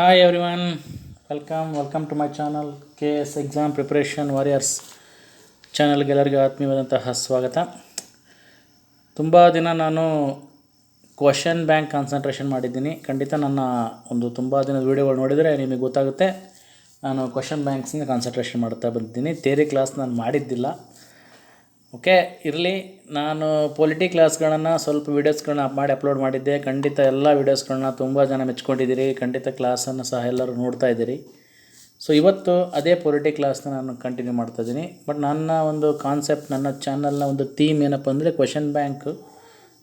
Hi everyone welcome welcome to my channel K S exam preparation warriors ಚಾನಲ್ಗೆ ಎಲ್ಲರಿಗೂ ಆತ್ಮೀಯವಾದಂತಹ ಸ್ವಾಗತ. ತುಂಬ ದಿನ ನಾನು ಕ್ವಶನ್ ಬ್ಯಾಂಕ್ ಕಾನ್ಸಂಟ್ರೇಷನ್ ಮಾಡಿದ್ದೀನಿ. ಖಂಡಿತ ನನ್ನ ಒಂದು ತುಂಬ ದಿನದ ವೀಡಿಯೋಗಳು ನೋಡಿದರೆ ನಿಮಗೆ ಗೊತ್ತಾಗುತ್ತೆ. ನಾನು ಕ್ವಶನ್ ಬ್ಯಾಂಕ್ಸಿಂದ ಕಾನ್ಸಂಟ್ರೇಷನ್ ಮಾಡ್ತಾ ಬಂದಿದ್ದೀನಿ. ಥಿಯರಿ ಕ್ಲಾಸ್ ನಾನು ಮಾಡಿದ್ದಿಲ್ಲ. ಓಕೆ, ಇರಲಿ. ನಾನು ಪೊಲಿಟಿ ಕ್ಲಾಸ್ಗಳನ್ನು ಸ್ವಲ್ಪ ವೀಡಿಯೋಸ್ಗಳನ್ನ ಮಾಡಿ ಅಪ್ಲೋಡ್ ಮಾಡಿದ್ದೆ. ಖಂಡಿತ ಎಲ್ಲ ವೀಡಿಯೋಸ್ಗಳನ್ನ ತುಂಬ ಜನ ಮೆಚ್ಕೊಂಡಿದ್ದೀರಿ. ಖಂಡಿತ ಕ್ಲಾಸನ್ನು ಸಹ ಎಲ್ಲರೂ ನೋಡ್ತಾ ಇದ್ದೀರಿ. ಸೊ ಇವತ್ತು ಅದೇ ಪೊಲಿಟಿ ಕ್ಲಾಸ್ನ ನಾನು ಕಂಟಿನ್ಯೂ ಮಾಡ್ತಾ ಇದ್ದೀನಿ. ಬಟ್ ನನ್ನ ಒಂದು ಕಾನ್ಸೆಪ್ಟ್ ನನ್ನ ಚಾನಲ್ನ ಒಂದು ಥೀಮ್ ಏನಪ್ಪ ಅಂದರೆ ಕ್ವಶನ್ ಬ್ಯಾಂಕ್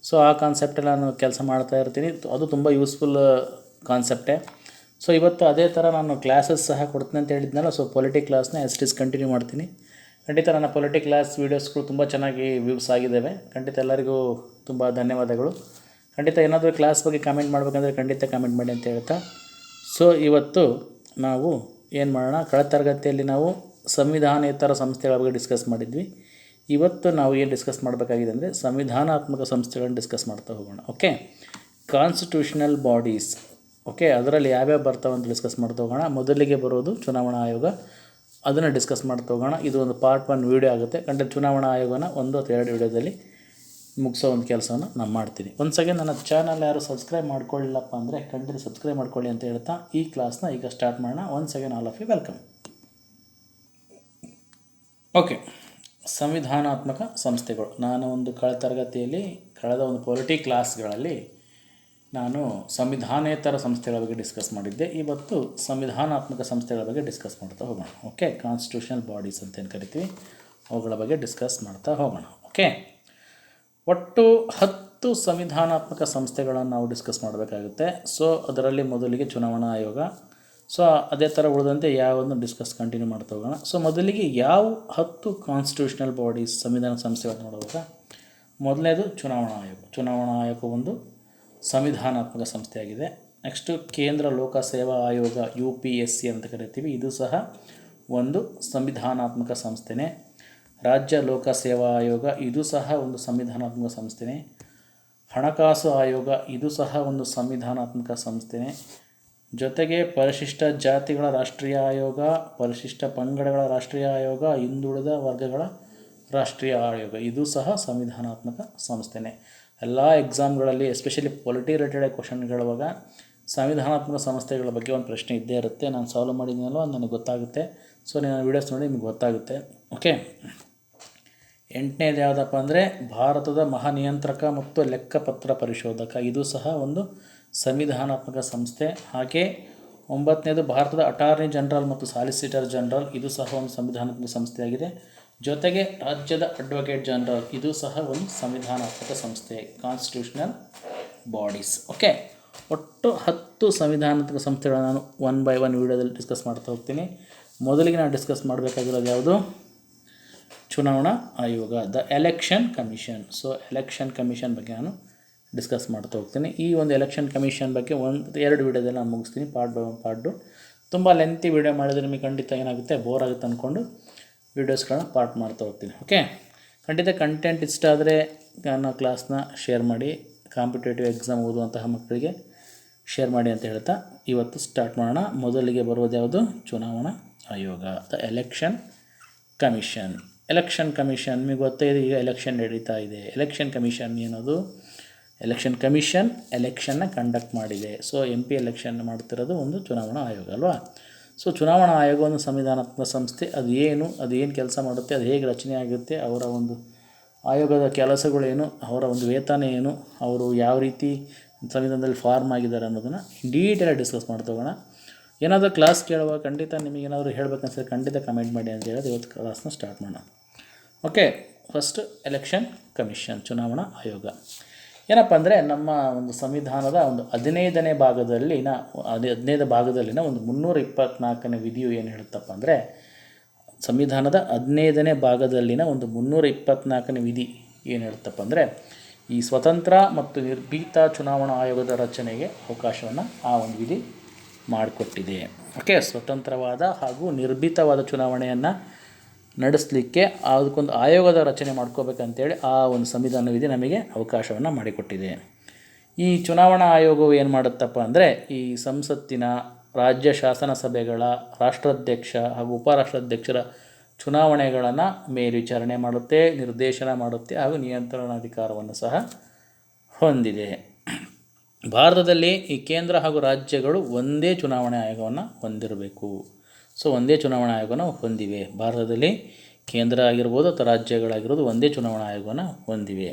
ಸೊ ಆ ಕಾನ್ಸೆಪ್ಟಲ್ಲಿ ನಾನು ಕೆಲಸ ಮಾಡ್ತಾ ಇರ್ತೀನಿ. ಅದು ತುಂಬ ಯೂಸ್ಫುಲ್ ಕಾನ್ಸೆಪ್ಟೇ ಸೊ ಇವತ್ತು ಅದೇ ಥರ ನಾನು ಕ್ಲಾಸಸ್ ಸಹ ಕೊಡ್ತೀನಿ ಅಂತ ಹೇಳಿದ್ನಲ್ಲ ಸೊ ಪೊಲಿಟಿ ಕ್ಲಾಸ್ನ ಎಸ್ ಟಿಸ್ ಕಂಟಿನ್ಯೂ ಮಾಡ್ತೀನಿ. ಖಂಡಿತ ನನ್ನ ಪೊಲಿಟಿ ಕ್ಲಾಸ್ ವೀಡಿಯೋಸ್ಗಳು ತುಂಬ ಚೆನ್ನಾಗಿ ವ್ಯೂಸ್ ಆಗಿದ್ದಾವೆ ಖಂಡಿತ ಎಲ್ಲರಿಗೂ ತುಂಬ ಧನ್ಯವಾದಗಳು. ಖಂಡಿತ ಏನಾದರೂ ಕ್ಲಾಸ್ ಬಗ್ಗೆ ಕಾಮೆಂಟ್ ಮಾಡಬೇಕಂದ್ರೆ ಖಂಡಿತ ಕಾಮೆಂಟ್ ಮಾಡಿ ಅಂತ ಹೇಳ್ತಾ. ಸೊ ಇವತ್ತು ನಾವು ಏನು ಮಾಡೋಣ? ಕಳೆದ ತರಗತಿಯಲ್ಲಿ ನಾವು ಸಂವಿಧಾನೇತರ ಸಂಸ್ಥೆಗಳ ಬಗ್ಗೆ ಡಿಸ್ಕಸ್ ಮಾಡಿದ್ವಿ. ಇವತ್ತು ನಾವು ಏನು ಡಿಸ್ಕಸ್ ಮಾಡಬೇಕಾಗಿದೆ ಅಂದರೆ ಸಂವಿಧಾನಾತ್ಮಕ ಸಂಸ್ಥೆಗಳನ್ನು ಡಿಸ್ಕಸ್ ಮಾಡ್ತಾ ಹೋಗೋಣ. ಓಕೆ ಕಾನ್ಸ್ಟಿಟ್ಯೂಷನಲ್ ಬಾಡೀಸ್ ಓಕೆ ಅದರಲ್ಲಿ ಯಾವ್ಯಾವ ಬರ್ತಾವಂತ ಡಿಸ್ಕಸ್ ಮಾಡ್ತಾ ಹೋಗೋಣ? ಮೊದಲಿಗೆ ಬರೋದು ಚುನಾವಣಾ ಆಯೋಗ. ಅದನ್ನು ಡಿಸ್ಕಸ್ ಮಾಡ್ತಾ ಹೋಗೋಣ. ಇದು ಒಂದು ಪಾರ್ಟ್ ಒನ್ ವೀಡಿಯೋ ಆಗುತ್ತೆ. ಕಂಡ ಚುನಾವಣಾ ಆಯೋಗನ ಒಂದು ಅಥವಾ ಎರಡು ವೀಡಿಯೋದಲ್ಲಿ ಮುಗಿಸೋ ಒಂದು ಕೆಲಸವನ್ನು ನಾನು ಮಾಡ್ತೀನಿ. ಒಂದು ಸಗೆ ನನ್ನ ಚಾನಲ್ ಯಾರು ಸಬ್ಸ್ಕ್ರೈಬ್ ಮಾಡ್ಕೊಳ್ಳಿಲ್ಲಪ್ಪ ಅಂದರೆ ಕಂಡಿರಿ ಸಬ್ಸ್ಕ್ರೈಬ್ ಮಾಡ್ಕೊಳ್ಳಿ ಅಂತ ಹೇಳ್ತಾ ಈ ಕ್ಲಾಸ್ನ ಈಗ ಸ್ಟಾರ್ಟ್ ಮಾಡೋಣ. ಒಂದು second all of you welcome okay ಸಂವಿಧಾನಾತ್ಮಕ ಸಂಸ್ಥೆಗಳು. ನಾನು ಒಂದು ಕಳೆದ ತರಗತಿಯಲ್ಲಿ ಕಳೆದ ಒಂದು ಪೊಲಿಟಿ ಕ್ಲಾಸ್ಗಳಲ್ಲಿ ನಾನು ಸಂವಿಧಾನೇತರ ಸಂಸ್ಥೆಗಳ ಬಗ್ಗೆ ಡಿಸ್ಕಸ್ ಮಾಡಿದ್ದೆ. ಇವತ್ತು ಸಂವಿಧಾನಾತ್ಮಕ ಸಂಸ್ಥೆಗಳ ಬಗ್ಗೆ ಡಿಸ್ಕಸ್ ಮಾಡ್ತಾ ಹೋಗೋಣ. ಓಕೆ ಕಾನ್ಸ್ಟಿಟ್ಯೂಷನಲ್ ಬಾಡೀಸ್ ಅಂತ ಏನು ಕರಿತೀವಿ. ಅವುಗಳ ಬಗ್ಗೆ ಡಿಸ್ಕಸ್ ಮಾಡ್ತಾ ಹೋಗೋಣ. ಓಕೆ ಒಟ್ಟು ಹತ್ತು ಸಂವಿಧಾನಾತ್ಮಕ ಸಂಸ್ಥೆಗಳನ್ನು ನಾವು ಡಿಸ್ಕಸ್ ಮಾಡಬೇಕಾಗುತ್ತೆ. ಸೊ ಅದರಲ್ಲಿ ಮೊದಲಿಗೆ ಚುನಾವಣಾ ಆಯೋಗ. ಸೊ ಅದೇ ಥರ ಉಳಿದಂತೆ ಯಾವನ್ನು ಡಿಸ್ಕಸ್ ಕಂಟಿನ್ಯೂ ಮಾಡ್ತಾ ಹೋಗೋಣ. ಸೊ ಮೊದಲಿಗೆ ಯಾವ ಹತ್ತು ಕಾನ್ಸ್ಟಿಟ್ಯೂಷನಲ್ ಬಾಡೀಸ್ ಸಂವಿಧಾನ ಸಂಸ್ಥೆಗಳನ್ನು ನೋಡುವಾಗ ಮೊದಲನೇದು ಚುನಾವಣಾ ಆಯೋಗ. ಚುನಾವಣಾ ಆಯೋಗ ಒಂದು ಸಂವಿಧಾನಾತ್ಮಕ ಸಂಸ್ಥೆಯಾಗಿದೆ. ನೆಕ್ಸ್ಟು ಕೇಂದ್ರ ಲೋಕಸೇವಾ ಆಯೋಗ, ಯು ಪಿ ಎಸ್ ಸಿ ಅಂತ ಕರಿತೀವಿ. ಇದು ಸಹ ಒಂದು ಸಂವಿಧಾನಾತ್ಮಕ ಸಂಸ್ಥೆನೇ. ರಾಜ್ಯ ಲೋಕಸೇವಾ ಆಯೋಗ, ಇದು ಸಹ ಒಂದು ಸಂವಿಧಾನಾತ್ಮಕ ಸಂಸ್ಥೆನೇ. ಹಣಕಾಸು ಆಯೋಗ, ಇದು ಸಹ ಒಂದು ಸಂವಿಧಾನಾತ್ಮಕ ಸಂಸ್ಥೆನೇ. ಜೊತೆಗೆ ಪರಿಶಿಷ್ಟ ಜಾತಿಗಳ ರಾಷ್ಟ್ರೀಯ ಆಯೋಗ, ಪರಿಶಿಷ್ಟ ಪಂಗಡಗಳ ರಾಷ್ಟ್ರೀಯ ಆಯೋಗ, ಹಿಂದುಳಿದ ವರ್ಗಗಳ ರಾಷ್ಟ್ರೀಯ ಆಯೋಗ, ಇದು ಸಹ ಸಂವಿಧಾನಾತ್ಮಕ ಸಂಸ್ಥೆನೇ. ಎಲ್ಲ ಎಕ್ಸಾಮ್ಗಳಲ್ಲಿ ಎಸ್ಪೆಷಲಿ ಪೊಲಿಟಿ ರಿಲೇಟೆಡ್ ಕ್ವಶನ್ಗಳಾಗ ಸಂವಿಧಾನಾತ್ಮಕ ಸಂಸ್ಥೆಗಳ ಬಗ್ಗೆ ಒಂದು ಪ್ರಶ್ನೆ ಇದ್ದೇ ಇರುತ್ತೆ. ನಾನು ಸಾಲ್ವ್ ಮಾಡಿದ್ದೀನಲ್ವ ನನಗೆ ಗೊತ್ತಾಗುತ್ತೆ. ಸೊ ನಾನು ವೀಡಿಯೋಸ್ ನೋಡಿ ನಿಮ್ಗೆ ಗೊತ್ತಾಗುತ್ತೆ. ಓಕೆ ಎಂಟನೇದು ಯಾವುದಪ್ಪ ಅಂದರೆ, ಭಾರತದ ಮಹಾನಿಯಂತ್ರಕ ಮತ್ತು ಲೆಕ್ಕಪತ್ರ ಪರಿಶೋಧಕ. ಇದು ಸಹ ಒಂದು ಸಂವಿಧಾನಾತ್ಮಕ ಸಂಸ್ಥೆ. ಹಾಗೆ ಒಂಬತ್ತನೇದು ಭಾರತದ ಅಟಾರ್ನಿ ಜನರಲ್ ಮತ್ತು ಸಾಲಿಸಿಟರ್ ಜನರಲ್ ಇದು ಸಹ ಒಂದು ಸಂವಿಧಾನಾತ್ಮಕ ಸಂಸ್ಥೆಯಾಗಿದೆ. ಜೊತೆಗೆ ರಾಜ್ಯದ ಅಡ್ವೊಕೇಟ್ ಜನರಲ್ ಇದು ಸಹ ಒಂದು ಸಂವಿಧಾನಾತ್ಮಕ ಸಂಸ್ಥೆ ಕಾನ್ಸ್ಟಿಟ್ಯೂಷನಲ್ ಬಾಡೀಸ್ ಓಕೆ ಒಟ್ಟು ಹತ್ತು ಸಂವಿಧಾನಾತ್ಮಕ ಸಂಸ್ಥೆಗಳನ್ನು ನಾನು ಒನ್ ಬೈ ಒನ್ ವೀಡಿಯೋದಲ್ಲಿ ಡಿಸ್ಕಸ್ ಮಾಡ್ತಾ ಹೋಗ್ತೀನಿ. ಮೊದಲಿಗೆ ನಾನು ಡಿಸ್ಕಸ್ ಮಾಡಬೇಕಾಗಿರೋದು ಯಾವುದು? ಚುನಾವಣಾ ಆಯೋಗ the election commission so election commission ಬಗ್ಗೆ ನಾನು ಡಿಸ್ಕಸ್ ಮಾಡ್ತಾ ಹೋಗ್ತೀನಿ. ಈ ಒಂದು ಎಲೆಕ್ಷನ್ ಕಮಿಷನ್ ಬಗ್ಗೆ ಒಂದು, ಎರಡು ವೀಡಿಯೋದಲ್ಲಿ ನಾನು ಮುಗಿಸ್ತೀನಿ ಪಾರ್ಟ್ ಬೈ ಪಾರ್ಟು ತುಂಬ ಲೆಂತಿ ವೀಡಿಯೋ ಮಾಡಿದರೆ ನಿಮಗೆ ಖಂಡಿತ ಏನಾಗುತ್ತೆ? ಬೋರ್ ಆಗುತ್ತೆ ಅಂದ್ಕೊಂಡು ವೀಡಿಯೋಸ್ಗಳನ್ನ ಪಾರ್ಟ್ ಮಾಡ್ತಾ ಹೋಗ್ತೀನಿ ಓಕೆ ಖಂಡಿತ ಕಂಟೆಂಟ್ ಇಷ್ಟ ಆದರೆ ನನ್ನ ಕ್ಲಾಸ್ನ ಶೇರ್ ಮಾಡಿ ಕಾಂಪಿಟೇಟಿವ್ ಎಕ್ಸಾಮ್ ಓದುವಂತಹ ಮಕ್ಕಳಿಗೆ ಶೇರ್ ಮಾಡಿ ಅಂತ ಹೇಳ್ತಾ ಇವತ್ತು ಸ್ಟಾರ್ಟ್ ಮಾಡೋಣ. ಮೊದಲಿಗೆ ಬರೋದು ಯಾವುದು? ಚುನಾವಣಾ ಆಯೋಗ the election commission election commission ನಿಮಗೆ ಗೊತ್ತೇ ಇದೆ, ಈಗ ಎಲೆಕ್ಷನ್ ನಡೀತಾ ಇದೆ. ಎಲೆಕ್ಷನ್ ಕಮಿಷನ್ ಏನದು? ಎಲೆಕ್ಷನ್ ಕಮಿಷನ್ ಎಲೆಕ್ಷನ್ನ ಕಂಡಕ್ಟ್ ಮಾಡಿದೆ. ಸೊ ಎಂ ಪಿ ಎಲೆಕ್ಷನ್ ಮಾಡ್ತಿರೋದು ಒಂದು ಚುನಾವಣಾ ಆಯೋಗ ಅಲ್ವಾ? ಸೊ ಚುನಾವಣಾ ಆಯೋಗ ಒಂದು ಸಂವಿಧಾನಾತ್ಮಕ ಸಂಸ್ಥೆ, ಅದು ಏನು ಅದು ಏನು ಕೆಲಸ ಮಾಡುತ್ತೆ, ಅದು ಹೇಗೆ ರಚನೆ ಆಗುತ್ತೆ, ಅವರ ಒಂದು ಆಯೋಗದ ಕೆಲಸಗಳೇನು ಅವರ ಒಂದು ವೇತನ ಏನು, ಅವರು ಯಾವ ರೀತಿ ಸಂವಿಧಾನದಲ್ಲಿ ಫಾರ್ಮ್ ಆಗಿದ್ದಾರೆ ಅನ್ನೋದನ್ನು ಡೀಟೇಲಾಗಿ ಡಿಸ್ಕಸ್ ಮಾಡ್ತೋಗೋಣ ಏನಾದರೂ ಕ್ಲಾಸ್ ಕೇಳುವಾಗ ಖಂಡಿತ ನಿಮಗೆ ಏನಾದರೂ ಹೇಳ್ಬೇಕನ್ಸಿದ್ರೆ ಖಂಡಿತ ಕಮೆಂಟ್ ಮಾಡಿ ಅಂತ ಹೇಳೋದು ಇವತ್ತು ಕ್ಲಾಸ್ನ ಸ್ಟಾರ್ಟ್ ಮಾಡೋಣ. ಓಕೆ ಫಸ್ಟ್ ಎಲೆಕ್ಷನ್ ಕಮಿಷನ್ ಚುನಾವಣಾ ಆಯೋಗ. ಏನಪ್ಪ ಅಂದರೆ ನಮ್ಮ ಒಂದು ಸಂವಿಧಾನದ ಒಂದು ಹದಿನೈದನೇ ಭಾಗದಲ್ಲಿನ, ಅದೇ ಹದಿನೈದು ಭಾಗದಲ್ಲಿನ ಒಂದು ಮುನ್ನೂರ ಇಪ್ಪತ್ತ್ನಾಲ್ಕನೇ ವಿಧಿಯು ಏನು ಹೇಳುತ್ತಪ್ಪ ಅಂದರೆ, ಸಂವಿಧಾನದ ಹದಿನೈದನೇ ಭಾಗದಲ್ಲಿನ ಒಂದು ಮುನ್ನೂರ ಇಪ್ಪತ್ತ್ನಾಲ್ಕನೇ ವಿಧಿ ಏನು ಹೇಳುತ್ತಪ್ಪ ಅಂದರೆ, ಈ ಸ್ವತಂತ್ರ ಮತ್ತು ನಿರ್ಭೀತ ಚುನಾವಣಾ ಆಯೋಗದ ರಚನೆಗೆ ಅವಕಾಶವನ್ನು ಆ ಒಂದು ವಿಧಿ ಮಾಡಿಕೊಟ್ಟಿದೆ. ಓಕೆ, ಸ್ವತಂತ್ರವಾದ ಹಾಗೂ ನಿರ್ಭೀತವಾದ ಚುನಾವಣೆಯನ್ನು ನಡೆಸಲಿಕ್ಕೆ ಅದಕ್ಕೊಂದು ಆಯೋಗದ ರಚನೆ ಮಾಡ್ಕೋಬೇಕಂತೇಳಿ ಆ ಒಂದು ಸಂವಿಧಾನ ವಿಧಿ ನಮಗೆ ಅವಕಾಶವನ್ನು ಮಾಡಿಕೊಟ್ಟಿದೆ. ಈ ಚುನಾವಣಾ ಆಯೋಗವು ಏನು ಮಾಡುತ್ತಪ್ಪ ಅಂದರೆ, ಈ ಸಂಸತ್ತಿನ ರಾಜ್ಯ ಶಾಸನ ಸಭೆಗಳ ರಾಷ್ಟ್ರಾಧ್ಯಕ್ಷ ಹಾಗೂ ಉಪರಾಷ್ಟ್ರಾಧ್ಯಕ್ಷರ ಚುನಾವಣೆಗಳನ್ನು ಮೇಲ್ವಿಚಾರಣೆ ಮಾಡುತ್ತೆ, ನಿರ್ದೇಶನ ಮಾಡುತ್ತೆ ಹಾಗೂ ನಿಯಂತ್ರಣಾಧಿಕಾರವನ್ನು ಸಹ ಹೊಂದಿದೆ. ಭಾರತದಲ್ಲಿ ಈ ಕೇಂದ್ರ ಹಾಗೂ ರಾಜ್ಯಗಳು ಒಂದೇ ಚುನಾವಣೆ ಆಯೋಗವನ್ನು ಹೊಂದಿರಬೇಕು. ಸೊ ಒಂದೇ ಚುನಾವಣಾ ಆಯೋಗನ ಹೊಂದಿವೆ. ಭಾರತದಲ್ಲಿ ಕೇಂದ್ರ ಆಗಿರ್ಬೋದು ಅಥವಾ ರಾಜ್ಯಗಳಾಗಿರ್ಬೋದು ಒಂದೇ ಚುನಾವಣಾ ಆಯೋಗನ ಹೊಂದಿವೆ.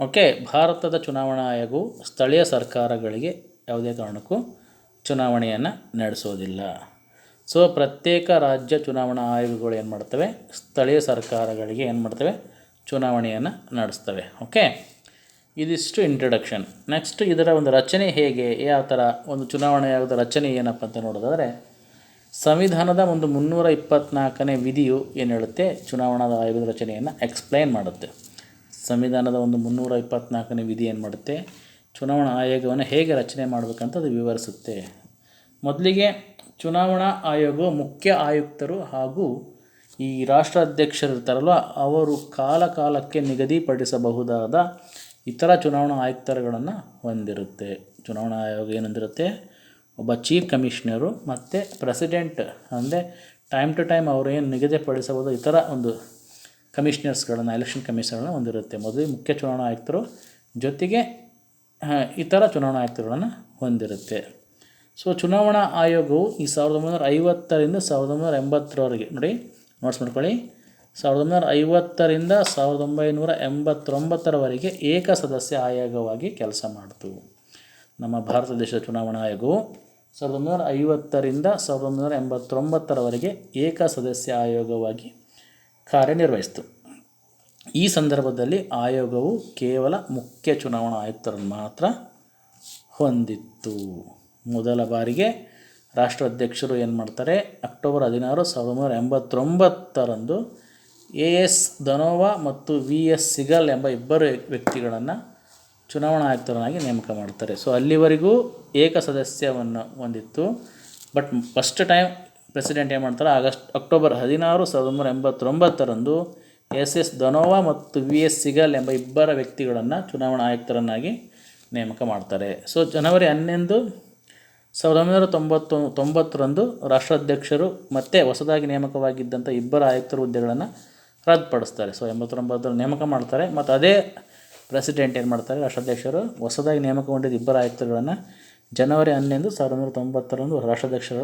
ಓಕೆ, ಭಾರತದ ಚುನಾವಣಾ ಆಯೋಗವು ಸ್ಥಳೀಯ ಸರ್ಕಾರಗಳಿಗೆ ಯಾವುದೇ ಕಾರಣಕ್ಕೂ ಚುನಾವಣೆಯನ್ನು ನಡೆಸೋದಿಲ್ಲ. ಸೊ ಪ್ರತ್ಯೇಕ ರಾಜ್ಯ ಚುನಾವಣಾ ಆಯೋಗಗಳು ಏನು ಮಾಡ್ತವೆ? ಸ್ಥಳೀಯ ಸರ್ಕಾರಗಳಿಗೆ ಏನು ಮಾಡ್ತವೆ? ಚುನಾವಣೆಯನ್ನು ನಡೆಸ್ತವೆ. ಓಕೆ, ಇದಿಷ್ಟು ಇಂಟ್ರಡಕ್ಷನ್ ನೆಕ್ಸ್ಟ್ ಇದರ ಒಂದು ರಚನೆ ಹೇಗೆ? ಯಾವ ಥರ ಒಂದು ಚುನಾವಣೆ ಆಯೋಗದ ರಚನೆ ಏನಪ್ಪ ಅಂತ ನೋಡೋದಾದರೆ ಸಂವಿಧಾನದ ಒಂದು ಮುನ್ನೂರ ಇಪ್ಪತ್ತ್ನಾಲ್ಕನೇ ವಿಧಿಯು ಏನು ಹೇಳುತ್ತೆ? ಚುನಾವಣಾ ಆಯೋಗದ ರಚನೆಯನ್ನು ಎಕ್ಸ್ಪ್ಲೈನ್ ಮಾಡುತ್ತೆ. ಸಂವಿಧಾನದ ಒಂದು ಮುನ್ನೂರ ಇಪ್ಪತ್ತ್ನಾಲ್ಕನೇ ವಿಧಿ ಏನು ಮಾಡುತ್ತೆ? ಚುನಾವಣಾ ಆಯೋಗವನ್ನು ಹೇಗೆ ರಚನೆ ಮಾಡಬೇಕಂತ ಅದು ವಿವರಿಸುತ್ತೆ. ಮೊದಲಿಗೆ ಚುನಾವಣಾ ಆಯೋಗವು ಮುಖ್ಯ ಆಯುಕ್ತರು ಹಾಗೂ ಈ ರಾಷ್ಟ್ರಾಧ್ಯಕ್ಷರು ಇರ್ತಾರಲ್ವ, ಅವರು ಕಾಲಕಾಲಕ್ಕೆ ನಿಗದಿಪಡಿಸಬಹುದಾದ ಇತರ ಚುನಾವಣಾ ಆಯುಕ್ತರುಗಳನ್ನು ಹೊಂದಿರುತ್ತೆ. ಚುನಾವಣಾ ಆಯೋಗ ಏನಂದಿರುತ್ತೆ ಒಬ್ಬ ಚೀಫ್ ಕಮಿಷನರು ಮತ್ತು ಪ್ರೆಸಿಡೆಂಟ್ ಅಂದರೆ ಟೈಮ್ ಟು ಟೈಮ್ ಅವರು ಏನು ನಿಗದಿಪಡಿಸಬಹುದು ಥರ ಒಂದು ಕಮಿಷನರ್ಸ್ಗಳನ್ನು ಎಲೆಕ್ಷನ್ ಕಮಿಷನರ್ಗಳನ್ನ ಹೊಂದಿರುತ್ತೆ. ಮೊದಲಿಗೆ ಮುಖ್ಯ ಚುನಾವಣಾ ಆಯುಕ್ತರು, ಜೊತೆಗೆ ಇತರ ಚುನಾವಣಾ ಆಯುಕ್ತರುಗಳನ್ನು ಹೊಂದಿರುತ್ತೆ. ಸೊ ಚುನಾವಣಾ ಆಯೋಗವು ಈ ಸಾವಿರದ ಒಂಬೈನೂರ ಐವತ್ತರಿಂದ ಸಾವಿರದ ಒಂಬೈನೂರ ಎಂಬತ್ತರವರೆಗೆ, ನೋಡಿ ನೋಟ್ಸ್ ಮಾಡ್ಕೊಳ್ಳಿ. ಸಾವಿರದ ಒಂಬೈನೂರ ಐವತ್ತರಿಂದ ಸಾವಿರದ ಒಂಬೈನೂರ ಎಂಬತ್ತೊಂಬತ್ತರವರೆಗೆ ಏಕ ಸದಸ್ಯ ಆಯೋಗವಾಗಿ ಕೆಲಸ ಮಾಡಿತು. ನಮ್ಮ ಭಾರತ ದೇಶದ ಚುನಾವಣಾ ಆಯೋಗವು. ಸಾವಿರದ ಒಂಬೈನೂರ ಐವತ್ತರಿಂದ ಸಾವಿರದ ಒಂಬೈನೂರ ಎಂಬತ್ತೊಂಬತ್ತರವರೆಗೆ ಏಕ ಸದಸ್ಯ ಆಯೋಗವಾಗಿ ಕಾರ್ಯನಿರ್ವಹಿಸಿತು. ಈ ಸಂದರ್ಭದಲ್ಲಿ ಆಯೋಗವು ಕೇವಲ ಮುಖ್ಯ ಚುನಾವಣಾ ಆಯುಕ್ತರನ್ನು ಮಾತ್ರ ಹೊಂದಿತ್ತು. ಮೊದಲ ಬಾರಿಗೆ ರಾಷ್ಟ್ರಾಧ್ಯಕ್ಷರು ಏನು ಮಾಡ್ತಾರೆ? ಅಕ್ಟೋಬರ್ ಹದಿನಾರು, ಸಾವಿರದ ಒಂಬೈನೂರ ಎಂಬತ್ತೊಂಬತ್ತರಂದು ಎ ಎಸ್ ಧನೋವಾ ಮತ್ತು ವಿ ಎಸ್ ಸಿಗಲ್ ಎಂಬ ಇಬ್ಬರು ವ್ಯಕ್ತಿಗಳನ್ನು ಚುನಾವಣಾ ಆಯುಕ್ತರನ್ನಾಗಿ ನೇಮಕ ಮಾಡ್ತಾರೆ. ಸೊ ಅಲ್ಲಿವರೆಗೂ ಏಕ ಸದಸ್ಯವನ್ನು ಹೊಂದಿತ್ತು. ಬಟ್ ಫಸ್ಟ್ ಟೈಮ್ ಪ್ರೆಸಿಡೆಂಟ್ ಏನು ಮಾಡ್ತಾರೆ, ಆಗಸ್ಟ್ ಅಕ್ಟೋಬರ್ ಹದಿನಾರು, ಸಾವಿರದ ಒಂಬೈನೂರ ಎಂಬತ್ತೊಂಬತ್ತರಂದು ಎಸ್ ಎಸ್ ಧನೋವಾ ಮತ್ತು ವಿ ಎಸ್ ಸಿಗಲ್ ಎಂಬ ಇಬ್ಬರ ವ್ಯಕ್ತಿಗಳನ್ನು ಚುನಾವಣಾ ಆಯುಕ್ತರನ್ನಾಗಿ ನೇಮಕ ಮಾಡ್ತಾರೆ. ಸೊ ಜನವರಿ ಹನ್ನೊಂದು, ಸಾವಿರದ ಒಂಬೈನೂರ ತೊಂಬತ್ತು, ತೊಂಬತ್ತರಂದು ರಾಷ್ಟ್ರಾಧ್ಯಕ್ಷರು ಮತ್ತೆ ಹೊಸದಾಗಿ ನೇಮಕವಾಗಿದ್ದಂಥ ಇಬ್ಬರ ಆಯುಕ್ತರ ಹುದ್ದೆಗಳನ್ನು ರದ್ದುಪಡಿಸ್ತಾರೆ. ಸೊ ಎಂಬತ್ತೊಂಬತ್ತರ ನೇಮಕ ಮಾಡ್ತಾರೆ. ಮತ್ತು ಅದೇ ಪ್ರೆಸಿಡೆಂಟ್ ಏನು ಮಾಡ್ತಾರೆ? ರಾಷ್ಟ್ರಾಧ್ಯಕ್ಷರು ಹೊಸದಾಗಿ ನೇಮಕಗೊಂಡಿದ್ದ ಇಬ್ಬರ ಆಯುಕ್ತರುಗಳನ್ನು ಜನವರಿ ಹನ್ನೊಂದು ಸಾವಿರದ ಒಂಬೈನೂರ ತೊಂಬತ್ತರಂದು ರಾಷ್ಟ್ರಾಧ್ಯಕ್ಷರ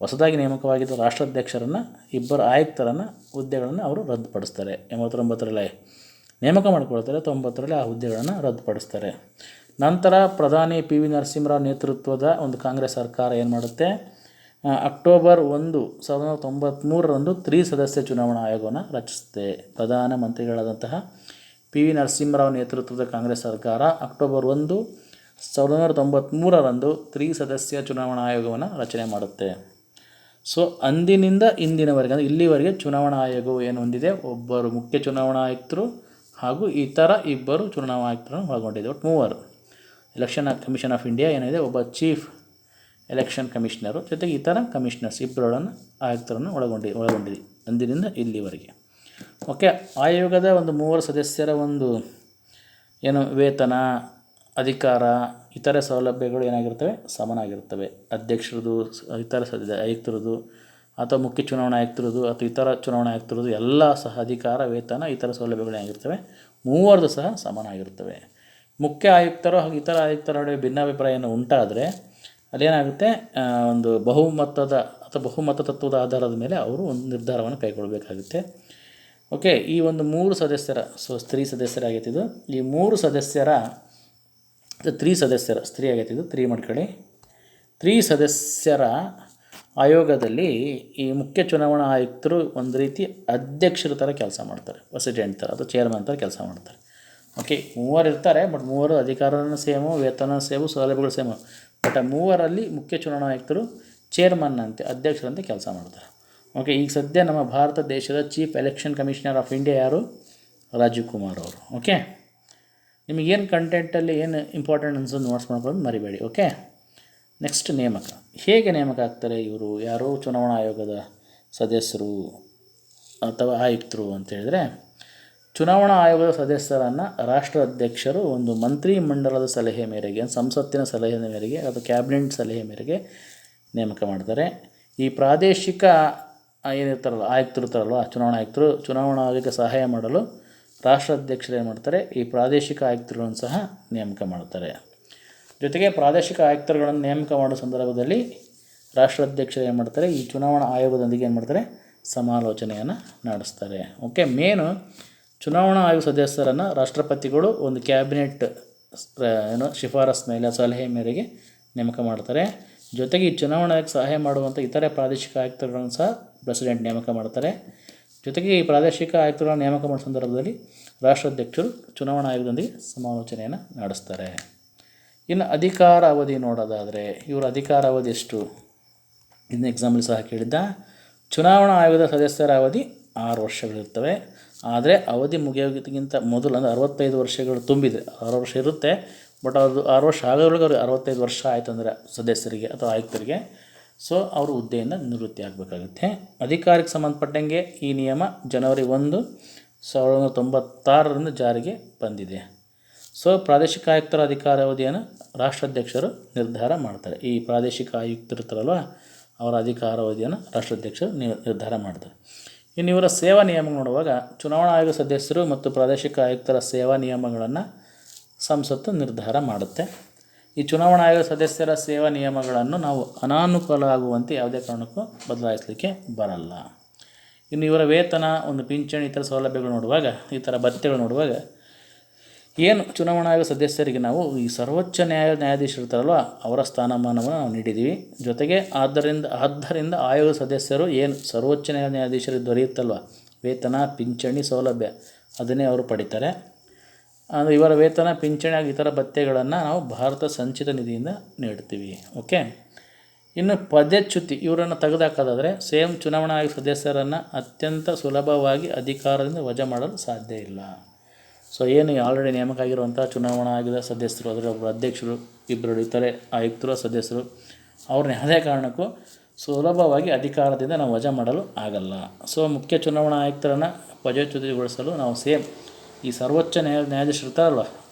ಹೊಸದಾಗಿ ನೇಮಕವಾಗಿದ್ದ ರಾಷ್ಟ್ರಾಧ್ಯಕ್ಷರನ್ನು ಇಬ್ಬರು ಆಯುಕ್ತರನ್ನು ಹುದ್ದೆಗಳನ್ನು ಅವರು ರದ್ದುಪಡಿಸ್ತಾರೆ. ಎಂಬತ್ತೊಂಬತ್ತರಲ್ಲಿ ನೇಮಕ ಮಾಡಿಕೊಳ್ತಾರೆ. ತೊಂಬತ್ತರಲ್ಲಿ ಆ ಹುದ್ದೆಗಳನ್ನು ರದ್ದುಪಡಿಸ್ತಾರೆ. ನಂತರ ಪ್ರಧಾನಿ ಪಿ ವಿ ನರಸಿಂಹರಾವ್ ನೇತೃತ್ವದ ಒಂದು ಕಾಂಗ್ರೆಸ್ ಸರ್ಕಾರ ಏನು ಮಾಡುತ್ತೆ? ಅಕ್ಟೋಬರ್ ಒಂದು ಸಾವಿರದ ಒಂಬೈನೂರ ತೊಂಬತ್ತ್ಮೂರರಂದು ತ್ರಿ ಸದಸ್ಯ ಚುನಾವಣಾ ಆಯೋಗವನ್ನು ರಚಿಸುತ್ತೆ. ಪ್ರಧಾನಮಂತ್ರಿಗಳಾದಂತಹ ಪಿ ವಿ ನರಸಿಂಹರಾವ್ ನೇತೃತ್ವದ ಕಾಂಗ್ರೆಸ್ ಸರ್ಕಾರ ಅಕ್ಟೋಬರ್ ಒಂದು, ಸಾವಿರದ ಒಂಬೈನೂರ ತೊಂಬತ್ತ್ಮೂರರಂದು ತ್ರಿ ಸದಸ್ಯ ಚುನಾವಣಾ ಆಯೋಗವನ್ನು ರಚನೆ ಮಾಡುತ್ತೆ. ಸೊ, ಅಂದಿನಿಂದ ಇಂದಿನವರೆಗೆ, ಅಂದರೆ ಇಲ್ಲಿವರೆಗೆ ಚುನಾವಣಾ ಆಯೋಗವು ಏನು ಹೊಂದಿದೆ? ಒಬ್ಬರು ಮುಖ್ಯ ಚುನಾವಣಾ ಆಯುಕ್ತರು ಹಾಗೂ ಇತರ ಇಬ್ಬರು ಚುನಾವಣಾ ಆಯುಕ್ತರನ್ನು ಒಳಗೊಂಡಿದೆ. ಒಟ್ಟು ಮೂವರು. ಎಲೆಕ್ಷನ್ ಕಮಿಷನ್ ಆಫ್ ಇಂಡಿಯಾ ಏನಿದೆ? ಒಬ್ಬ ಚೀಫ್ ಎಲೆಕ್ಷನ್ ಕಮಿಷನರು, ಜೊತೆಗೆ ಇತರ ಕಮಿಷನರ್ಸ್ ಇಬ್ಬರೊಳನ್ನು ಆಯುಕ್ತರನ್ನು ಒಳಗೊಂಡಿ, ಒಳಗೊಂಡಿದೆ ಅಂದಿನಿಂದ ಇಲ್ಲಿವರೆಗೆ. ಓಕೆ, ಆಯೋಗದ ಒಂದು ಮೂವರು ಸದಸ್ಯರ ಒಂದು ಏನು ವೇತನ, ಅಧಿಕಾರ, ಇತರೆ ಸೌಲಭ್ಯಗಳು ಏನಾಗಿರ್ತವೆ ಸಮನಾಗಿರ್ತವೆ ಅಧ್ಯಕ್ಷರದು, ಇತರ ಸದ ಆಯುಕ್ತರದು, ಅಥವಾ ಮುಖ್ಯ ಚುನಾವಣಾ ಆಯುಕ್ತರದು, ಅಥವಾ ಇತರ ಚುನಾವಣಾ ಆಯುಕ್ತರದು ಎಲ್ಲ ಸಹ ಅಧಿಕಾರ, ವೇತನ, ಇತರ ಸೌಲಭ್ಯಗಳು ಏನಾಗಿರ್ತವೆ ಮೂವರದು ಸಹ ಸಮನಾಗಿರ್ತವೆ ಮುಖ್ಯ ಆಯುಕ್ತರು ಹಾಗೂ ಇತರ ಆಯುಕ್ತರ ನಡುವೆ ಭಿನ್ನಾಭಿಪ್ರಾಯ ಉಂಟಾದರೆ ಅದೇನಾಗುತ್ತೆ ಒಂದು ಬಹುಮತದ ಅಥವಾ ಬಹುಮತ ತತ್ವದ ಆಧಾರದ ಮೇಲೆ ಅವರು ಒಂದು ನಿರ್ಧಾರವನ್ನು ಕೈಗೊಳ್ಳಬೇಕಾಗುತ್ತೆ ಓಕೆ, ಈ ಒಂದು ಮೂರು ಸದಸ್ಯರ, ಸೊ ಸ್ತ್ರೀ ಸದಸ್ಯರಾಗೈತೆ ಇದು. ಈ ಮೂರು ಸದಸ್ಯರ ತ್ರೀ ಸದಸ್ಯರ, ಸ್ತ್ರೀ ಆಗೈತೆ ಇದು, ತ್ರೀ ಮಾಡ್ಕೊಳ್ಳಿ. ತ್ರೀ ಸದಸ್ಯರ ಆಯೋಗದಲ್ಲಿ ಈ ಮುಖ್ಯ ಚುನಾವಣಾ ಆಯುಕ್ತರು ಒಂದು ರೀತಿ ಅಧ್ಯಕ್ಷರ ಥರ ಕೆಲಸ ಮಾಡ್ತಾರೆ ಪ್ರೆಸಿಡೆಂಟ್ ಥರ ಅಥವಾ ಚೇರ್ಮನ್ ಥರ ಕೆಲಸ ಮಾಡ್ತಾರೆ. ಓಕೆ, ಮೂವರು ಇರ್ತಾರೆ ಬಟ್ ಮೂವರು ಅಧಿಕಾರನೂ ಸೇಮು, ವೇತನ ಸೇಮು, ಸೌಲಭ್ಯಗಳು ಸೇಮು. ಬಟ್ ಆ ಮೂವರಲ್ಲಿ ಮುಖ್ಯ ಚುನಾವಣಾ ಆಯುಕ್ತರು ಚೇರ್ಮನ್ ಅಂತೆ, ಅಧ್ಯಕ್ಷರಂತೆ ಕೆಲಸ ಮಾಡ್ತಾರೆ. ಓಕೆ, ಈಗ ಸದ್ಯ ನಮ್ಮ ಭಾರತ ದೇಶದ chief election commissioner of India ಯಾರು? ರಾಜೀವ್ ಕುಮಾರ್ ಅವರು. ಓಕೆ ನಿಮಗೇನು ಕಂಟೆಂಟಲ್ಲಿ ಏನು ಇಂಪಾರ್ಟೆಂಟ್ ಅನ್ಸೋದು ನೋಟ್ಸ್ ಮಾಡ್ಕೊಂಡು ಮರಿಬೇಡಿ, ಓಕೆ? ನೆಕ್ಸ್ಟ್ ನೇಮಕ. ಹೇಗೆ ನೇಮಕ ಆಗ್ತಾರೆ ಇವರು? ಯಾರು ಚುನಾವಣಾ ಆಯೋಗದ ಸದಸ್ಯರು ಅಥವಾ ಆಯುಕ್ತರು ಅಂತ ಹೇಳಿದ್ರೆ, ಚುನಾವಣಾ ಆಯೋಗದ ಸದಸ್ಯರನ್ನು ರಾಷ್ಟ್ರ ಅಧ್ಯಕ್ಷರು ಒಂದು ಮಂತ್ರಿ ಮಂಡಲದ ಸಲಹೆ ಮೇರೆಗೆ, ಸಂಸತ್ತಿನ ಸಲಹೆ ಮೇರೆಗೆ ಅಥವಾ ಕ್ಯಾಬಿನೆಟ್ ಸಲಹೆ ಮೇರೆಗೆ ನೇಮಕ ಮಾಡ್ತಾರೆ. ಈ ಪ್ರಾದೇಶಿಕ ಏನಿರ್ತಾರಲ್ಲ ಆಯುಕ್ತರು ಇರ್ತಾರಲ್ವ, ಚುನಾವಣಾ ಆಯುಕ್ತರು, ಚುನಾವಣಾ ಆಯೋಗಕ್ಕೆ ಸಹಾಯ ಮಾಡಲು ರಾಷ್ಟ್ರಾಧ್ಯಕ್ಷರು ಏನು ಮಾಡ್ತಾರೆ, ಈ ಪ್ರಾದೇಶಿಕ ಆಯುಕ್ತರುಗಳನ್ನು ಸಹ ನೇಮಕ ಮಾಡ್ತಾರೆ. ಜೊತೆಗೆ ಪ್ರಾದೇಶಿಕ ಆಯುಕ್ತರುಗಳನ್ನು ನೇಮಕ ಮಾಡೋ ಸಂದರ್ಭದಲ್ಲಿ ರಾಷ್ಟ್ರಾಧ್ಯಕ್ಷರು ಏನು ಮಾಡ್ತಾರೆ, ಈ ಚುನಾವಣಾ ಆಯೋಗದೊಂದಿಗೆ ಏನು ಮಾಡ್ತಾರೆ, ಸಮಾಲೋಚನೆಯನ್ನು ನಡೆಸ್ತಾರೆ. ಓಕೆ ಮೇನು ಚುನಾವಣಾ ಆಯೋಗ ಸದಸ್ಯರನ್ನು ರಾಷ್ಟ್ರಪತಿಗಳು ಒಂದು ಕ್ಯಾಬಿನೆಟ್ ಏನು, ಶಿಫಾರಸ್ ಮೇಲೆ, ಸಲಹೆ ಮೇರೆಗೆ ನೇಮಕ ಮಾಡ್ತಾರೆ. ಜೊತೆಗೆ ಈ ಚುನಾವಣಾ ಆಯೋಗಕ್ಕೆ ಸಹಾಯ ಮಾಡುವಂಥ ಇತರೆ ಪ್ರಾದೇಶಿಕ ಆಯುಕ್ತರುಗಳನ್ನು ಸಹ ಪ್ರೆಸಿಡೆಂಟ್ ನೇಮಕ ಮಾಡ್ತಾರೆ. ಜೊತೆಗೆ ಈ ಪ್ರಾದೇಶಿಕ ಆಯುಕ್ತರುಗಳ ನೇಮಕ ಮಾಡೋ ಸಂದರ್ಭದಲ್ಲಿ ರಾಷ್ಟ್ರಾಧ್ಯಕ್ಷರು ಚುನಾವಣಾ ಆಯೋಗದೊಂದಿಗೆ ಸಮಾಲೋಚನೆಯನ್ನು ನಡೆಸ್ತಾರೆ. ಇನ್ನು ಅಧಿಕಾರ ಅವಧಿ ನೋಡೋದಾದರೆ ಇವರ ಅಧಿಕಾರ ಅವಧಿ ಎಷ್ಟು? ಇದನ್ನ ಎಕ್ಸಾಂಪಲ್ ಸಹ ಕೇಳಿದ್ದ. ಚುನಾವಣಾ ಆಯೋಗದ ಸದಸ್ಯರ ಅವಧಿ ಆರು ವರ್ಷಗಳಿರ್ತವೆ ಆದರೆ ಅವಧಿ ಮುಗಿಯೋದಕ್ಕಿಂತ ಮೊದಲು ಅಂದರೆ ಅರವತ್ತೈದು ವರ್ಷಗಳು ತುಂಬಿದೆ. ಆರು ವರ್ಷ ಇರುತ್ತೆ. ಬಟ್ ಅದು ಆರು ವರ್ಷ ಆಗೋದ್ರೊಳಗೆ ಅವ್ರಿಗೆ ಅರವತ್ತೈದು ವರ್ಷ ಆಯಿತು ಅಂದರೆ ಸದಸ್ಯರಿಗೆ ಅಥವಾ ಆಯುಕ್ತರಿಗೆ. ಸೊ ಅವರು ಹುದ್ದೆಯಿಂದ ನಿವೃತ್ತಿ ಆಗಬೇಕಾಗುತ್ತೆ. ಅಧಿಕಾರಕ್ಕೆ ಸಂಬಂಧಪಟ್ಟಂಗೆ ಈ ನಿಯಮ ಜನವರಿ ಒಂದು, ಸಾವಿರದ ಒಂಬೈನೂರ ತೊಂಬತ್ತಾರರಿಂದ ಜಾರಿಗೆ ಬಂದಿದೆ. ಸೊ ಪ್ರಾದೇಶಿಕ ಆಯುಕ್ತರ ಅಧಿಕಾರಾವಧಿಯನ್ನು ರಾಷ್ಟ್ರಾಧ್ಯಕ್ಷರು ನಿರ್ಧಾರ ಮಾಡ್ತಾರೆ. ಈ ಪ್ರಾದೇಶಿಕ ಆಯುಕ್ತರು ಇರ್ತಾರಲ್ವ, ಅವರ ಅಧಿಕಾರಾವಧಿಯನ್ನು ರಾಷ್ಟ್ರಾಧ್ಯಕ್ಷರು ನಿರ್ಧಾರ ಮಾಡ್ತಾರೆ. ಇನ್ನು ಇವರ ಸೇವಾ ನಿಯಮ ನೋಡುವಾಗ ಚುನಾವಣಾ ಆಯೋಗ ಸದಸ್ಯರು ಮತ್ತು ಪ್ರಾದೇಶಿಕ ಆಯುಕ್ತರ ಸೇವಾ ನಿಯಮಗಳನ್ನು ಸಂಸತ್ತು ನಿರ್ಧಾರ ಮಾಡುತ್ತೆ. ಈ ಚುನಾವಣಾ ಆಯೋಗ ಸದಸ್ಯರ ಸೇವಾ ನಿಯಮಗಳನ್ನು ನಾವು ಅನಾನುಕೂಲ ಆಗುವಂತೆ ಯಾವುದೇ ಕಾರಣಕ್ಕೂ ಬದಲಾಯಿಸಲಿಕ್ಕೆ ಬರಲ್ಲ. ಇನ್ನು ಇವರ ವೇತನ, ಒಂದು ಪಿಂಚಣಿ, ಇತರ ಸೌಲಭ್ಯಗಳು ನೋಡುವಾಗ, ಈ ಥರ ಭತ್ಯೆಗಳು ನೋಡುವಾಗ ಏನು ಚುನಾವಣಾ ಆಯೋಗ ಸದಸ್ಯರಿಗೆ ನಾವು ಈ ಸರ್ವೋಚ್ಚ ನ್ಯಾಯ ನ್ಯಾಯಾಧೀಶರಿರ್ತಾರಲ್ವ ಅವರ ಸ್ಥಾನಮಾನವನ್ನು ನಾವು ನೀಡಿದ್ದೀವಿ. ಜೊತೆಗೆ ಆದ್ದರಿಂದ ಆದ್ದರಿಂದ ಆಯೋಗ ಸದಸ್ಯರು ಏನು ಸರ್ವೋಚ್ಚ ನ್ಯಾಯ, ನ್ಯಾಯಾಧೀಶರಿಗೆ ದೊರೆಯುತ್ತಲ್ವ? ವೇತನ, ಪಿಂಚಣಿ ಸೌಲಭ್ಯ, ಅದನ್ನೇ ಅವರು ಪಡಿತಾರೆ. ಅಂದರೆ ಇವರ ವೇತನ ಪಿಂಚಣಿ ಹಾಗೂ ಇತರ ಭತ್ಯೆಗಳನ್ನು ನಾವು ಭಾರತ ಸಂಚಿತ ನಿಧಿಯಿಂದ ನೀಡ್ತೀವಿ. ಓಕೆ ಇನ್ನು ಪದಚ್ಯುತಿ, ಇವರನ್ನು ತೆಗೆದುಹಾಕೋದಾದರೆ ಸೇಮ್ ಚುನಾವಣಾ ಆಯೋಗ ಸದಸ್ಯರನ್ನು ಅತ್ಯಂತ ಸುಲಭವಾಗಿ ಅಧಿಕಾರದಿಂದ ವಜಾ ಮಾಡಲು ಸಾಧ್ಯ ಇಲ್ಲ. ಸೊ ಏನು ಆಲ್ರೆಡಿ ನೇಮಕ ಆಗಿರುವಂಥ ಚುನಾವಣಾ ಆಯೋಗದ ಸದಸ್ಯರು, ಅದರ ಒಬ್ಬರು ಅಧ್ಯಕ್ಷರು ಇಬ್ಬರು ಇತರೆ ಆಯುಕ್ತರು, ಸದಸ್ಯರು, ಅವ್ರನ್ನ ಯಾವುದೇ ಕಾರಣಕ್ಕೂ ಸುಲಭವಾಗಿ ಅಧಿಕಾರದಿಂದ ನಾವು ವಜಾ ಮಾಡಲು ಆಗಲ್ಲ. ಸೊ ಮುಖ್ಯ ಚುನಾವಣಾ ಆಯುಕ್ತರನ್ನು ಪದಚ್ಯುತಿಗೊಳಿಸಲು ನಾವು ಸೇಮ್ ಈ ಸರ್ವೋಚ್ಚ ನ್ಯಾಯ ನ್ಯಾಯಾಧೀಶರು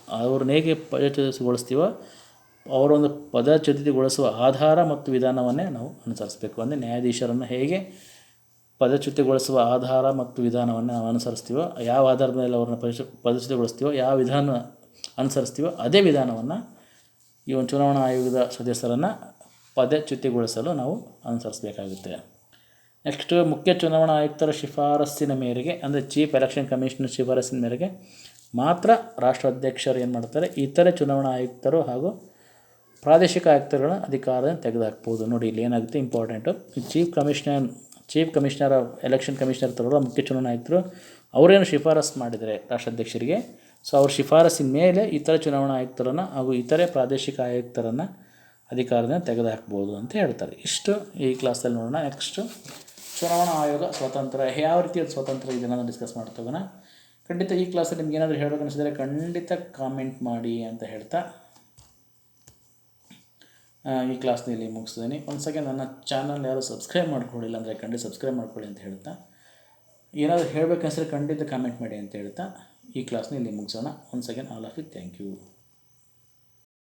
ಅವ್ರನ್ನ ಹೇಗೆ ಪದಚ್ಯುತಿಗೊಳಿಸ್ತೀವೋ, ಅವರೊಂದು ಪದಚ್ಯುತಿಗೊಳಿಸುವ ಆಧಾರ ಮತ್ತು ವಿಧಾನವನ್ನೇ ನಾವು ಅನುಸರಿಸಬೇಕು. ಅಂದರೆ ನ್ಯಾಯಾಧೀಶರನ್ನು ಹೇಗೆ ಪದಚ್ಯುತಿಗೊಳಿಸುವ ಆಧಾರ ಮತ್ತು ವಿಧಾನವನ್ನು ನಾವು ಅನುಸರಿಸ್ತೀವೋ, ಯಾವ ಆಧಾರದ ಮೇಲೆ ಅವ್ರನ್ನ ಪರಿಶು ಪದಚ್ಯುತಿಗೊಳಿಸ್ತೀವೋ, ಯಾವ ವಿಧಾನ ಅನುಸರಿಸ್ತೀವೋ, ಅದೇ ವಿಧಾನವನ್ನು ಈ ಒಂದು ಚುನಾವಣಾ ಆಯೋಗದ ಸದಸ್ಯರನ್ನು ಪದಚ್ಯುತಿಗೊಳಿಸಲು ನಾವು ಅನುಸರಿಸಬೇಕಾಗುತ್ತೆ. ನೆಕ್ಸ್ಟ್ ಮುಖ್ಯ ಚುನಾವಣಾ ಆಯುಕ್ತರ ಶಿಫಾರಸ್ಸಿನ ಮೇರೆಗೆ, ಅಂದರೆ ಚೀಫ್ ಎಲೆಕ್ಷನ್ ಕಮಿಷನರ್ ಶಿಫಾರಸ್ಸಿನ ಮೇರೆಗೆ ಮಾತ್ರ ರಾಷ್ಟ್ರಾಧ್ಯಕ್ಷರು ಏನು ಮಾಡ್ತಾರೆ? ಇತರೆ ಚುನಾವಣಾ ಆಯುಕ್ತರು ಹಾಗೂ ಪ್ರಾದೇಶಿಕ ಆಯುಕ್ತರುಗಳ ಅಧಿಕಾರದಿಂದ ತೆಗೆದುಹಾಕ್ಬೋದು ನೋಡಿ, ಇಲ್ಲಿ ಏನಾಗುತ್ತೆ? Important chief commissioner chief commissioner election commissioner ತರೋ ಮುಖ್ಯ ಚುನಾವಣಾ ಆಯುಕ್ತರು, ಅವರೇನು ಶಿಫಾರಸ್ ಮಾಡಿದರೆ ರಾಷ್ಟ್ರಾಧ್ಯಕ್ಷರಿಗೆ ಸೊ ಅವ್ರ ಶಿಫಾರಸ್ಸಿನ ಮೇಲೆ ಇತರ ಚುನಾವಣಾ ಆಯುಕ್ತರನ್ನು ಹಾಗೂ ಇತರೆ ಪ್ರಾದೇಶಿಕ ಆಯುಕ್ತರನ್ನು ಅಧಿಕಾರದಿಂದ ತೆಗೆದುಹಾಕ್ಬೋದು ಅಂತ ಹೇಳ್ತಾರೆ. ಇಷ್ಟು ಈ ಕ್ಲಾಸಲ್ಲಿ ನೋಡೋಣ. ನೆಕ್ಸ್ಟು ಚುನಾವಣಾ ಆಯೋಗ ಸ್ವತಂತ್ರ ಯಾವ ರೀತಿಯ ಸ್ವತಂತ್ರ ಇದೆ ಅನ್ನೋದನ್ನು ಡಿಸ್ಕಸ್ ಮಾಡ್ತಾ ಹೋಗೋಣ. ಖಂಡಿತ ಈ ಕ್ಲಾಸಲ್ಲಿ ನಿಮ್ಗೆ ಏನಾದರೂ ಹೇಳೋಕೆ ಅನಿಸಿದರೆ ಖಂಡಿತ ಕಾಮೆಂಟ್ ಮಾಡಿ ಅಂತ ಹೇಳ್ತಾ ಈ ಕ್ಲಾಸ್ನ ಇಲ್ಲಿ ಮುಗಿಸ್ತೀನಿ. ಒಂದು ಸೆಕೆಂಡ್ ನನ್ನ ಚಾನಲ್ ಯಾರು ಸಬ್ಸ್ಕ್ರೈಬ್ ಮಾಡ್ಕೊಳ್ಳಿಲ್ಲ ಅಂದರೆ ಖಂಡಿತ ಸಬ್ಸ್ಕ್ರೈಬ್ ಮಾಡ್ಕೊಳ್ಳಿ ಅಂತ ಹೇಳ್ತಾ. ಏನಾದರೂ ಹೇಳಬೇಕನ್ಸಿದ್ರೆ ಖಂಡಿತ ಕಾಮೆಂಟ್ ಮಾಡಿ ಅಂತ ಹೇಳ್ತಾ. ಈ ಕ್ಲಾಸ್ನ ಇಲ್ಲಿ ಮುಗಿಸೋಣ. ಒಂದು second all of it thank you